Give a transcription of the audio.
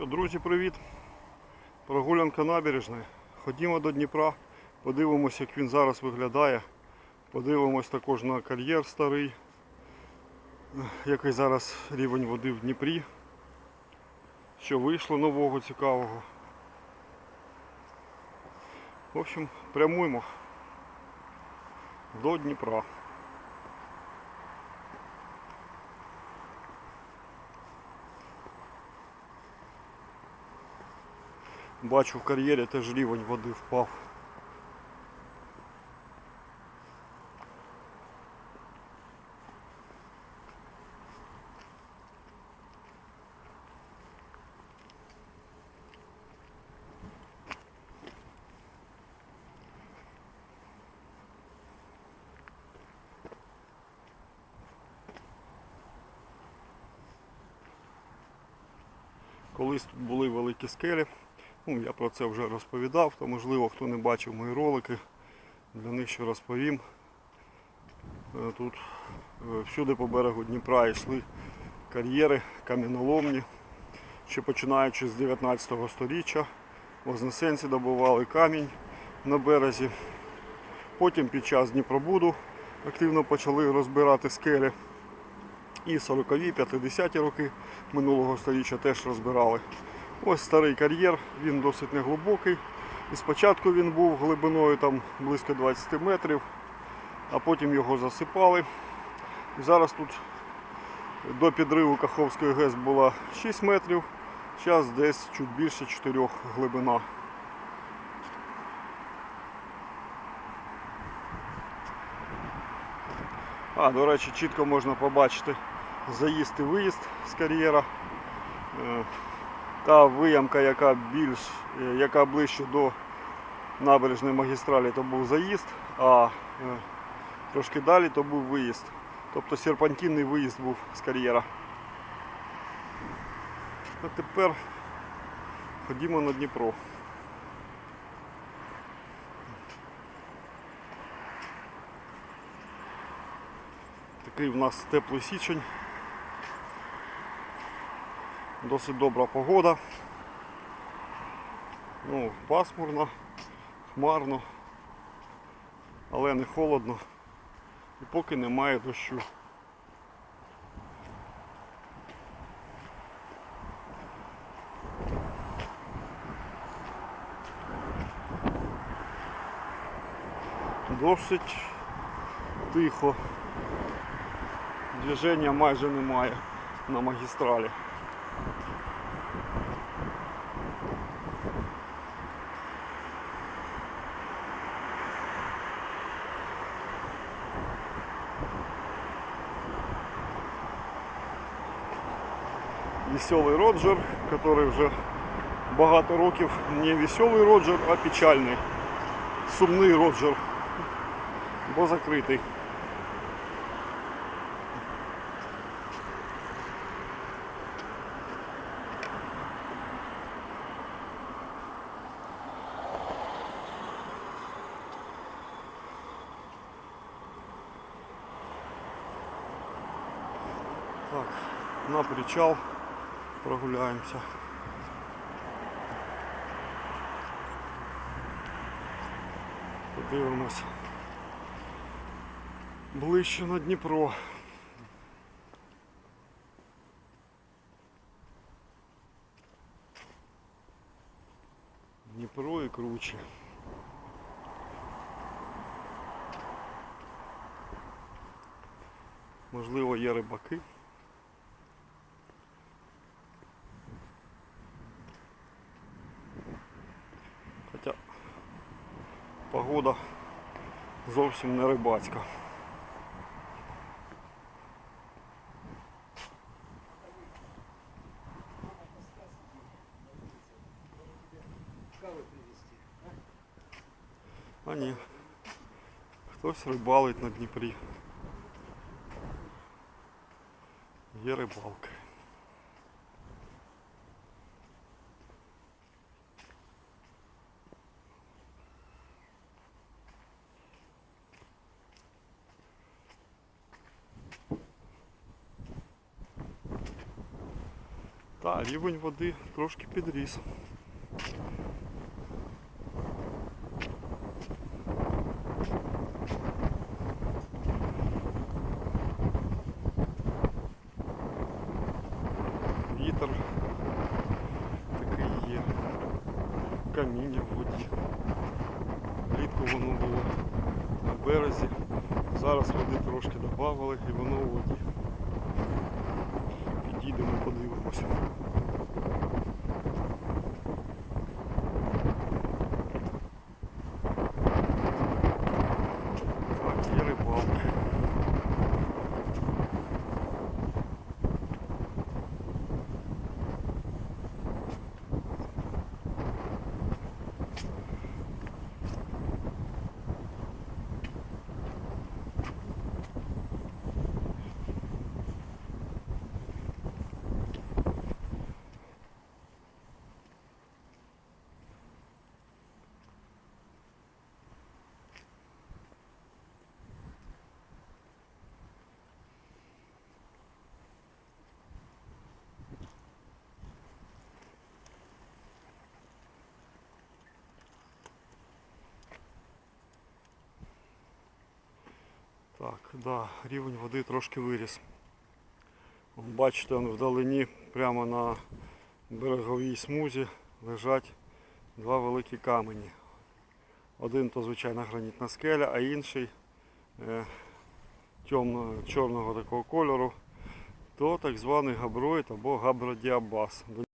Що, друзі, привіт! Прогулянка набережної. Ходімо до Дніпра, подивимося, як він зараз виглядає. Подивимось також на кар'єр старий, який зараз рівень води в Дніпрі. Що вийшло нового цікавого. В общем, прямуємо до Дніпра. Бачу в кар'єрі теж рівень води впав. Колись тут були великі скелі. Ну, я про це вже розповідав, то можливо хто не бачив мої ролики, для них ще розповім. Е, Тут е, всюди по берегу Дніпра йшли кар'єри, кам'яноломні, ще починаючи з 19 століття. Вознесенці добували камінь на березі. Потім під час Дніпробуду активно почали розбирати скелі. І 40-ві, 50-ті роки минулого століття теж розбирали. Ось старий кар'єр, він досить неглибокий. І спочатку він був глибиною там близько 20 метрів, а потім його засипали. І зараз тут до підриву Каховської ГЕС було 6 метрів, зараз десь чуть більше 4 глибина. А, до речі, чітко можна побачити заїзд і виїзд з кар'єра. Та виямка, яка більш, е, яка ближче до набережної магістралі, то був заїзд, а е, трошки далі то був виїзд. Тобто серпантинний виїзд був з кар'єра. А тепер ходімо на Дніпро. Такий в нас теплий січень. Досить добра погода. Ну, пасмурно, хмарно, але не холодно. І поки немає дощу. Досить тихо. Движення майже немає на магістралі. Веселий Роджер, который вже багато років не веселий Роджер, а печальний. Сумний Роджер, бо закритий. Так, на причал прогуляємося. Подивимось ближче на Дніпро. Дніпро і круче. Можливо, є рибаки. Погода зовсім не рибацька. А ні. Хтось рибалить на Дніпрі. Є рибалка. Та, рівень води трошки підріс. Вітер такий є. Каміння в воді. Влітку воно було на березі. Зараз води трошки додавали і воно у воді. Підійдемо, подивимося. Так, є рибалки. Так, да, рівень води трошки виріс. Бачите, вдалині прямо на береговій смузі лежать два великі камені. Один то звичайна гранітна скеля, а інший е, темно, чорного такого кольору, то так званий габроїд або габродіабаз. До